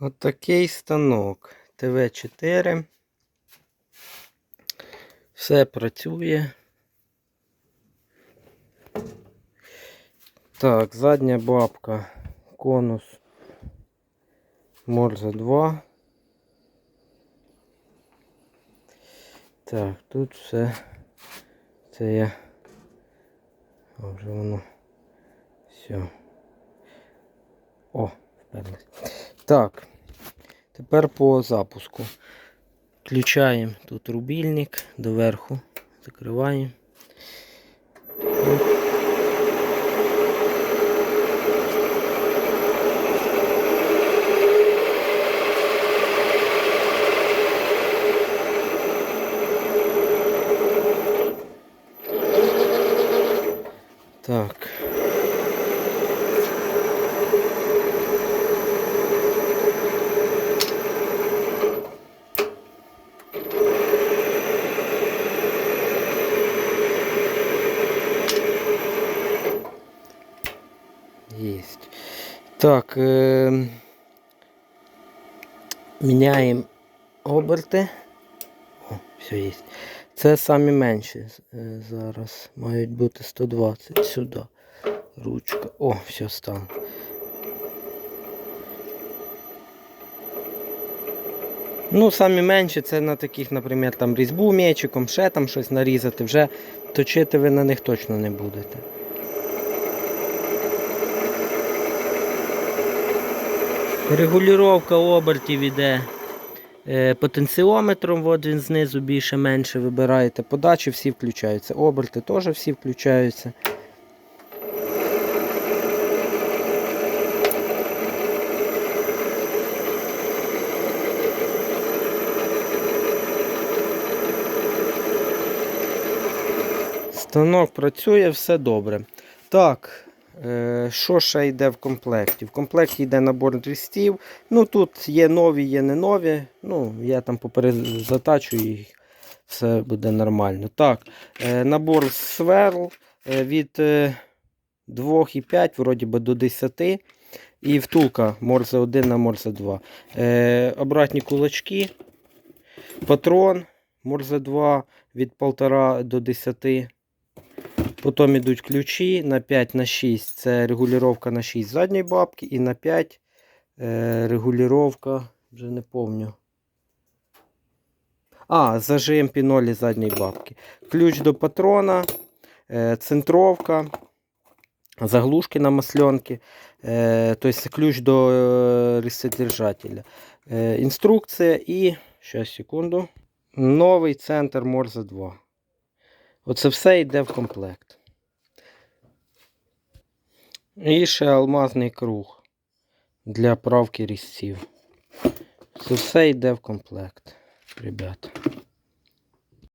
От станок ТВ4. Все працює. Так, задня бабка, конус Морзе 2. Так, тут все. Це я. А вже воно. Все. О, вперлось. Так. Тепер по запуску. Включаємо тут рубільник доверху. Закриваємо. Так. Так, е, міняємо оберти. О, все є. Це самі менші е, зараз. Мають бути 120 сюди. Ручка. О, все стало. Ну, самі менші це на таких, наприклад, там різьбу м'ячиком, ще там щось нарізати, вже точити ви на них точно не будете. Регулювання обертів іде е, потенціометром, от він знизу більше-менше вибираєте. Подачі всі включаються. Оберти теж всі включаються. Станок працює, все добре. Так, що ще йде в комплекті? В комплекті йде набор дрістів. Ну тут є нові, є не нові. Ну, я там поперезатачу їх, все буде нормально. Так, е, набор сверл е, від е, 2,5 вроді би до 10. І втулка Морзе 1 на Морзе 2. Е, обратні кулачки, патрон Морзе 2 від 1,5 до 10. Потім йдуть ключі на 5 на 6 це регулювання на 6 задньої бабки і на 5 е, регулювання, вже не пам'ятаю. А, зажим пінолі задньої бабки. Ключ до патрона, е, центровка, заглушки на масленки, е, тобто ключ до е, ресетдержателя. Е, інструкція і, зараз секунду, новий центр Морзе 2. Оце все йде в комплект. І ще алмазний круг для правки різців. Це все йде в комплект, ребята.